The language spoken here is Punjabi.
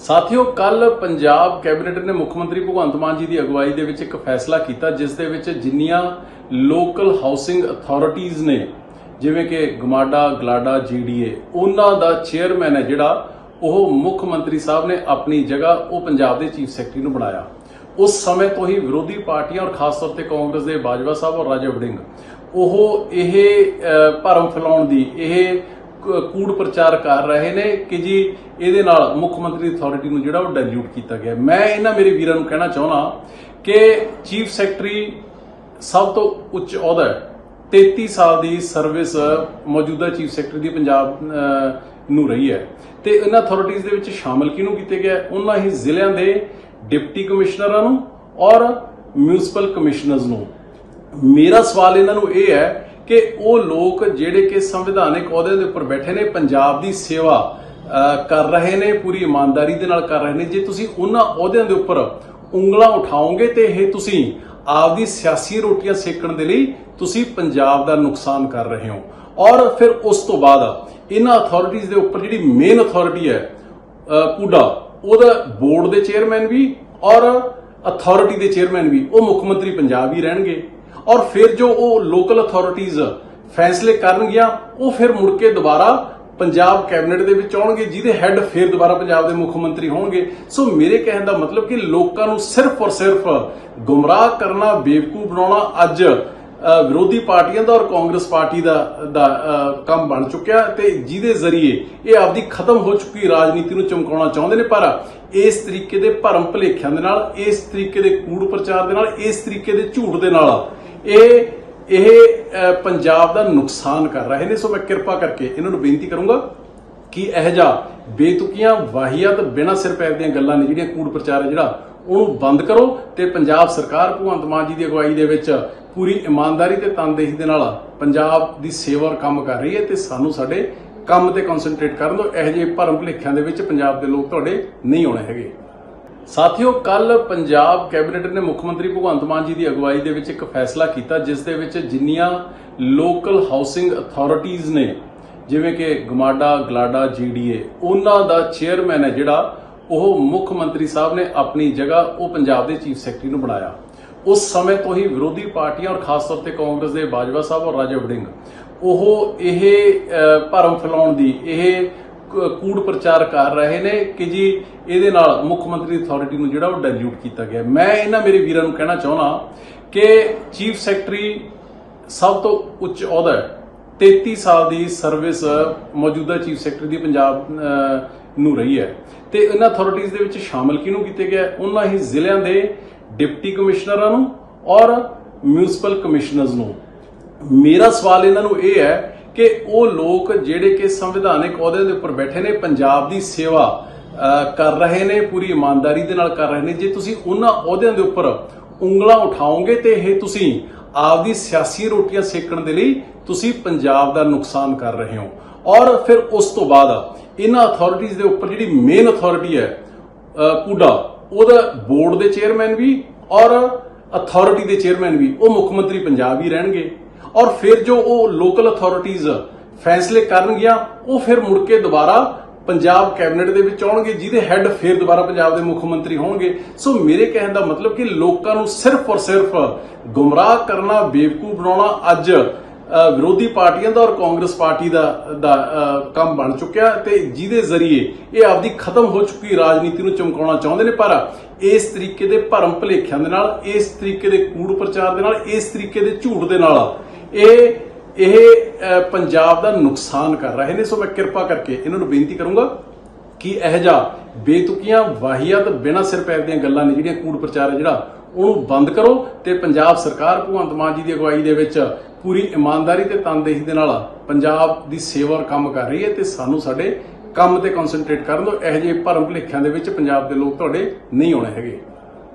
ਸਾਥੀਓ ਕੱਲ ਪੰਜਾਬ ਕੈਬਨਿਟ ਨੇ ਮੁੱਖ ਮੰਤਰੀ ਭਗਵੰਤ ਮਾਨ ਜੀ ਦੀ ਅਗਵਾਈ ਦੇ ਵਿੱਚ ਇੱਕ ਫੈਸਲਾ ਕੀਤਾ, ਜਿਸ ਦੇ ਵਿੱਚ ਜਿੰਨੀਆਂ ਲੋਕਲ ਹਾਊਸਿੰਗ ਅਥਾਰਟੀਆਂ ਨੇ, ਜਿਵੇਂ ਕਿ ਗਮਾਡਾ, ਗਲਾਡਾ ਜੀਡੀਏ ਉਹਨਾਂ ਦਾ ਚੇਅਰਮੈਨ ਹੈ ਜਿਹੜਾ, ਉਹ ਮੁੱਖ ਮੰਤਰੀ ਸਾਹਿਬ ਨੇ ਆਪਣੀ ਜਗ੍ਹਾ ਉਹ ਪੰਜਾਬ ਦੇ ਚੀਫ ਸੈਕਟਰੀ ਨੂੰ ਬਣਾਇਆ। ਉਸ ਸਮੇਂ ਤੋਂ ਹੀ ਵਿਰੋਧੀ ਪਾਰਟੀਆਂ ਔਰ ਖਾਸ ਤੌਰ ਤੇ ਕਾਂਗਰਸ ਦੇ ਬਾਜਵਾ ਸਾਹਿਬ ਔਰ ਰਾਜਾ ਵੜਿੰਗ, ਉਹ ਇਹ ਭਰਮ ਫੈਲਾਉਣ ਦੀ, ਇਹ ਕੂੜ ਪ੍ਰਚਾਰ ਕਰ ਰਹੇ ਨੇ ਕਿ ਜੀ ਇਹਦੇ ਨਾਲ ਮੁੱਖ ਮੰਤਰੀ ਅਥਾਰਟੀ ਨੂੰ ਜਿਹੜਾ ਉਹ ਡਾਇਲੂਟ ਕੀਤਾ ਗਿਆ। ਮੈਂ ਇਹਨਾਂ ਮੇਰੇ ਵੀਰਾਂ ਨੂੰ ਕਹਿਣਾ ਚਾਹੁੰਦਾ ਕਿ ਚੀਫ ਸੈਕਟਰੀ ਸਭ ਤੋਂ ਉੱਚ ਅਹੁਦਾ ਹੈ। 33 ਸਾਲ ਦੀ ਸਰਵਿਸ ਮੌਜੂਦਾ ਚੀਫ ਸੈਕਟਰੀ ਦੀ ਪੰਜਾਬ ਨੂੰ ਰਹੀ ਹੈ। ਤੇ ਇਹਨਾਂ ਅਥਾਰਟੀਆਂ ਦੇ ਵਿੱਚ ਸ਼ਾਮਲ ਕਿਹਨੂੰ ਕੀਤੇ ਗਿਆ ਉਹਨਾਂ ਹੀ ਜ਼ਿਲ੍ਹਿਆਂ ਦੇ ਡਿਪਟੀ ਕਮਿਸ਼ਨਰਾਂ ਨੂੰ ਔਰ ਮਿਊਨਿਸਪਲ ਕਮਿਸ਼ਨਰਸ ਨੂੰ। ਮੇਰਾ ਸਵਾਲ ਇਹਨਾਂ ਨੂੰ ਇਹ ਹੈ ਕਿ ਉਹ ਲੋਕ ਜਿਹੜੇ ਕਿ ਸੰਵਿਧਾਨਿਕ ਅਹੁਦੇ ਦੇ ਉੱਪਰ ਬੈਠੇ ਨੇ ਪੰਜਾਬ ਦੀ ਸੇਵਾ ਕਰ ਰਹੇ ਨੇ ਪੂਰੀ ਇਮਾਨਦਾਰੀ ਦੇ ਨਾਲ ਕਰ ਰਹੇ ਨੇ। ਜੇ ਤੁਸੀਂ ਉਹਨਾਂ ਅਹੁਦਿਆਂ ਦੇ ਉੱਪਰ ਉਂਗਲਾਂ ਉਠਾਓਗੇ ਤੇ ਇਹ ਤੁਸੀਂ ਆਪਦੀ ਸਿਆਸੀ ਰੋਟੀਆਂ ਸੇਕਣ ਦੇ ਲਈ ਤੁਸੀਂ ਪੰਜਾਬ ਦਾ ਨੁਕਸਾਨ ਕਰ ਰਹੇ ਹੋ। ਔਰ ਫਿਰ ਉਸ ਤੋਂ ਬਾਅਦ ਇਹਨਾਂ ਅਥਾਰਟੀਆਂ ਦੇ ਉੱਪਰ ਜਿਹੜੀ ਮੇਨ ਅਥਾਰਟੀ ਹੈ ਅਹ, ਉਹਦਾ ਬੋਰਡ ਦੇ ਚੇਅਰਮੈਨ ਵੀ ਔਰ ਅਥਾਰਟੀ ਦੇ ਚੇਅਰਮੈਨ ਵੀ ਉਹ ਮੁੱਖ ਮੰਤਰੀ ਪੰਜਾਬ ਹੀ ਰਹਿਣਗੇ। ਔਰ ਫਿਰ ਜੋ ਉਹ ਲੋਕਲ ਅਥਾਰਟੀਆਂ ਫੈਸਲੇ ਕਰਨਗੀਆਂ, ਉਹ ਫਿਰ ਮੁੜ ਕੇ ਦੁਬਾਰਾ ਪੰਜਾਬ ਕੈਬਨਿਟ ਦੇ ਵਿੱਚ ਆਉਣਗੇ, ਜਿਹਦੇ ਹੈੱਡ ਫਿਰ ਦੁਬਾਰਾ ਪੰਜਾਬ ਦੇ ਮੁੱਖ ਮੰਤਰੀ ਹੋਣਗੇ। ਸੋ ਮੇਰੇ ਕਹਿਣ ਦਾ ਮਤਲਬ ਕਿ ਲੋਕਾਂ ਨੂੰ ਸਿਰਫ ਔਰ ਸਿਰਫ ਗੁੰਮਰਾਹ ਕਰਨਾ, ਬੇਵਕੂਫ ਬਣਾਉਣਾ ਅੱਜ ਵਿਰੋਧੀ ਪਾਰਟੀਆਂ ਦਾ ਔਰ ਕਾਂਗਰਸ ਪਾਰਟੀ ਦਾ ਦਾ ਕੰਮ ਬਣ ਚੁੱਕਿਆ ਤੇ ਜਿਹਦੇ ਜ਼ਰੀਏ ਇਹ ਆਪਦੀ ਖਤਮ ਹੋ ਚੁੱਕੀ ਰਾਜਨੀਤੀ ਨੂੰ ਚਮਕਾਉਣਾ ਚਾਹੁੰਦੇ ਨੇ, ਪਰ ਇਸ ਤਰੀਕੇ ਦੇ ਭਰਮ ਭਲੇਖਿਆਂ ਦੇ ਨਾਲ, ਇਸ ਤਰੀਕੇ ਦੇ ਕੂੜ ਪ੍ਰਚਾਰ ਦੇ ਨਾਲ, ਇਸ ਤਰੀਕੇ ਦੇ ਝੂਠ ਦੇ ਨਾਲ ਇਹ ਇਹ ਪੰਜਾਬ ਦਾ ਨੁਕਸਾਨ ਕਰ ਰਹੇ। ਨੇ ਸੋ ਮੈਂ ਕਿਰਪਾ ਕਰਕੇ ਇਹਨਾਂ ਨੂੰ ਬੇਨਤੀ ਕਰੂੰਗਾ ਕਿ ਇਹ ਜਾ ਬੇਤੁਕੀਆਂ ਵਾਹੀਆਤ ਬਿਨਾਂ ਸਿਰ ਪੈਰ ਦੀਆਂ ਗੱਲਾਂ ਨੇ ਜਿਹੜੀਆਂ ਕੂੜ ਪ੍ਰਚਾਰ ਹੈ ਜਿਹੜਾ, ਉਹਨੂੰ ਬੰਦ ਕਰੋ ਤੇ ਪੰਜਾਬ ਸਰਕਾਰ ਭਗਵੰਤ ਮਾਨ ਜੀ ਦੀ ਅਗਵਾਈ ਦੇ ਵਿੱਚ ਪੂਰੀ ਇਮਾਨਦਾਰੀ ਤੇ ਤਨਦੇਹੀ ਦੇ ਨਾਲ ਪੰਜਾਬ ਦੀ ਸੇਵਾ ਕੰਮ ਕਰ ਰਹੀ ਹੈ ਤੇ ਸਾਨੂੰ ਸਾਡੇ ਕੰਮ ਤੇ ਕਨਸੈਂਟਰੇਟ ਕਰਨ ਦਿਓ। ਇਹੋ ਜਿਹੇ ਭਰਮ ਭੁਲੇਖਿਆਂ ਦੇ ਵਿੱਚ ਪੰਜਾਬ ਦੇ ਲੋਕ ਤੁਹਾਡੇ ਨਹੀਂ ਆਉਣੇ ਹੈਗੇ। ਸਾਥੀਓ ਕੱਲ ਪੰਜਾਬ ਕੈਬਨਿਟ ਨੇ ਮੁੱਖ ਮੰਤਰੀ ਭਗਵੰਤ ਮਾਨ ਜੀ ਦੀ ਅਗਵਾਈ ਦੇ ਵਿੱਚ ਇੱਕ ਫੈਸਲਾ ਕੀਤਾ, ਜਿਸ ਦੇ ਵਿੱਚ ਜਿੰਨੀਆਂ ਲੋਕਲ ਹਾਊਸਿੰਗ ਅਥਾਰਟੀਆਂ ਨੇ, ਜਿਵੇਂ ਕਿ ਗਮਾਡਾ, ਗਲਾਡਾ ਜੀਡੀਏ ਉਹਨਾਂ ਦਾ ਚੇਅਰਮੈਨ ਹੈ ਜਿਹੜਾ, ਉਹ ਮੁੱਖ ਮੰਤਰੀ ਸਾਹਿਬ ਨੇ ਆਪਣੀ ਜਗ੍ਹਾ ਉਹ ਪੰਜਾਬ ਦੇ ਚੀਫ ਸੈਕਟਰੀ ਨੂੰ ਬਣਾਇਆ। ਉਸ ਸਮੇਂ ਤੋਂ ਹੀ ਵਿਰੋਧੀ ਪਾਰਟੀਆਂ ਔਰ ਖਾਸ ਤੌਰ ਤੇ ਕਾਂਗਰਸ ਦੇ ਬਾਜਵਾ ਸਾਹਿਬ ਔਰ ਰਾਜਾ ਵੜਿੰਗ, ਉਹ ਇਹ ਭਰਮ ਫੈਲਾਉਣ ਦੀ, ਇਹ ਕੂੜ ਪ੍ਰਚਾਰ ਕਰ ਰਹੇ ਨੇ ਕਿ ਜੀ ਇਹਦੇ ਨਾਲ ਮੁੱਖ ਮੰਤਰੀ ਅਥਾਰਟੀ ਨੂੰ ਜਿਹੜਾ ਉਹ ਡਾਇਲੂਟ ਕੀਤਾ ਗਿਆ। ਮੈਂ ਇਹਨਾਂ ਮੇਰੇ ਵੀਰਾਂ ਨੂੰ ਕਹਿਣਾ ਚਾਹੁੰਦਾ ਕਿ ਚੀਫ ਸੈਕਟਰੀ ਸਭ ਤੋਂ ਉੱਚ ਅਹੁਦਾ ਹੈ। 33 ਸਾਲ ਦੀ ਸਰਵਿਸ ਮੌਜੂਦਾ ਚੀਫ ਸੈਕਟਰੀ ਦੀ ਪੰਜਾਬ ਨੂੰ ਰਹੀ ਹੈ। ਤੇ ਇਹਨਾਂ ਅਥਾਰਟੀਆਂ ਦੇ ਵਿੱਚ ਸ਼ਾਮਲ ਕਿਹਨੂੰ ਕੀਤੇ ਗਿਆ ਉਹਨਾਂ ਹੀ ਜ਼ਿਲ੍ਹਿਆਂ ਦੇ ਡਿਪਟੀ ਕਮਿਸ਼ਨਰਾਂ ਨੂੰ ਔਰ ਮਿਊਨਿਸਪਲ ਕਮਿਸ਼ਨਰਸ ਨੂੰ। ਮੇਰਾ ਸਵਾਲ ਇਹਨਾਂ ਨੂੰ ਇਹ ਹੈ ਕਿ ਉਹ ਲੋਕ ਜਿਹੜੇ ਕਿ ਸੰਵਿਧਾਨਿਕ ਅਹੁਦੇ ਦੇ ਉੱਪਰ ਬੈਠੇ ਨੇ ਪੰਜਾਬ ਦੀ ਸੇਵਾ ਕਰ ਰਹੇ ਨੇ ਪੂਰੀ ਇਮਾਨਦਾਰੀ ਦੇ ਨਾਲ ਕਰ ਰਹੇ ਨੇ। ਜੇ ਤੁਸੀਂ ਉਹਨਾਂ ਅਹੁਦਿਆਂ ਦੇ ਉੱਪਰ ਉਂਗਲਾਂ ਉਠਾਓਗੇ ਤੇ ਇਹ ਤੁਸੀਂ ਆਪਦੀ ਸਿਆਸੀ ਰੋਟੀਆਂ ਸੇਕਣ ਦੇ ਲਈ ਤੁਸੀਂ ਪੰਜਾਬ ਦਾ ਨੁਕਸਾਨ ਕਰ ਰਹੇ ਹੋ। ਔਰ ਫਿਰ ਉਸ ਤੋਂ ਬਾਅਦ ਇਹਨਾਂ ਅਥਾਰਟੀਆਂ ਦੇ ਉੱਪਰ ਜਿਹੜੀ ਮੇਨ ਅਥਾਰਟੀ ਹੈ ਅਹ, ਉਹਦਾ ਬੋਰਡ ਦੇ ਚੇਅਰਮੈਨ ਵੀ ਔਰ ਅਥਾਰਟੀ ਦੇ ਚੇਅਰਮੈਨ ਵੀ ਉਹ ਮੁੱਖ ਮੰਤਰੀ ਪੰਜਾਬ ਹੀ ਰਹਿਣਗੇ। ਔਰ ਫਿਰ ਜੋ ਉਹ ਲੋਕਲ ਅਥਾਰਟੀਆਂ ਫੈਸਲੇ ਕਰਨਗੀਆਂ, ਉਹ ਫਿਰ ਮੁੜ ਕੇ ਦੁਬਾਰਾ ਪੰਜਾਬ ਕੈਬਨਿਟ ਦੇ ਵਿੱਚ ਆਉਣਗੇ, ਜਿਹਦੇ ਹੈੱਡ ਫਿਰ ਦੁਬਾਰਾ ਪੰਜਾਬ ਦੇ ਮੁੱਖ ਮੰਤਰੀ ਹੋਣਗੇ। ਸੋ ਮੇਰੇ ਕਹਿਣ ਦਾ ਮਤਲਬ ਕਿ ਲੋਕਾਂ ਨੂੰ ਸਿਰਫ ਔਰ ਸਿਰਫ ਗੁੰਮਰਾਹ ਕਰਨਾ, ਬੇਵਕੂਫ ਬਣਾਉਣਾ ਅੱਜ ਵਿਰੋਧੀ ਪਾਰਟੀਆਂ ਦਾ ਔਰ ਕਾਂਗਰਸ ਪਾਰਟੀ ਦਾ ਦਾ ਕੰਮ ਬਣ ਚੁੱਕਿਆ ਤੇ ਜਿਹਦੇ ਜ਼ਰੀਏ ਇਹ ਆਪਦੀ ਖਤਮ ਹੋ ਚੁੱਕੀ ਰਾਜਨੀਤੀ ਨੂੰ ਚਮਕਾਉਣਾ ਚਾਹੁੰਦੇ ਨੇ, ਪਰ ਇਸ ਤਰੀਕੇ ਦੇ ਭਰਮ ਭਲੇਖਿਆਂ ਦੇ ਨਾਲ, ਇਸ ਤਰੀਕੇ ਦੇ ਕੂੜ ਪ੍ਰਚਾਰ ਦੇ ਨਾਲ, ਇਸ ਤਰੀਕੇ ਦੇ ਝੂਠ ਦੇ ਨਾਲ ਇਹ ਇਹ ਪੰਜਾਬ ਦਾ ਨੁਕਸਾਨ ਕਰ ਰਹੇ ਨੇ। ਸੋ ਮੈਂ ਕਿਰਪਾ ਕਰਕੇ ਇਹਨਾਂ ਨੂੰ ਬੇਨਤੀ ਕਰੂੰਗਾ ਕਿ ਇਹ ਜਾ ਬੇਤੁਕੀਆਂ ਵਾਹੀਆਤ ਬਿਨਾਂ ਸਿਰ ਪੈਰ ਦੀਆਂ ਗੱਲਾਂ ਨੇ ਜਿਹੜੀਆਂ ਕੂੜ ਪ੍ਰਚਾਰ ਹੈ ਜਿਹੜਾ, ਉਹਨੂੰ ਬੰਦ ਕਰੋ ਤੇ ਪੰਜਾਬ ਸਰਕਾਰ ਭਗਵੰਤ ਮਾਨ ਜੀ ਦੀ ਅਗਵਾਈ ਦੇ ਵਿੱਚ ਪੂਰੀ ਇਮਾਨਦਾਰੀ ਤੇ ਤਨਦੇਹੀ ਦੇ ਨਾਲ ਪੰਜਾਬ ਦੀ ਸੇਵਾ ਕੰਮ ਕਰ ਰਹੀ ਹੈ ਤੇ ਸਾਨੂੰ ਸਾਡੇ ਕੰਮ ਤੇ ਕਨਸੈਂਟਰੇਟ ਕਰਨ ਦਿਓ ਇਹੋ ਜਿਹੇ ਭਰਮ ਭੁਲੇਖਿਆਂ ਦੇ ਵਿੱਚ ਪੰਜਾਬ ਦੇ ਲੋਕ ਤੁਹਾਡੇ ਨਹੀਂ ਆਉਣੇ ਹੈਗੇ।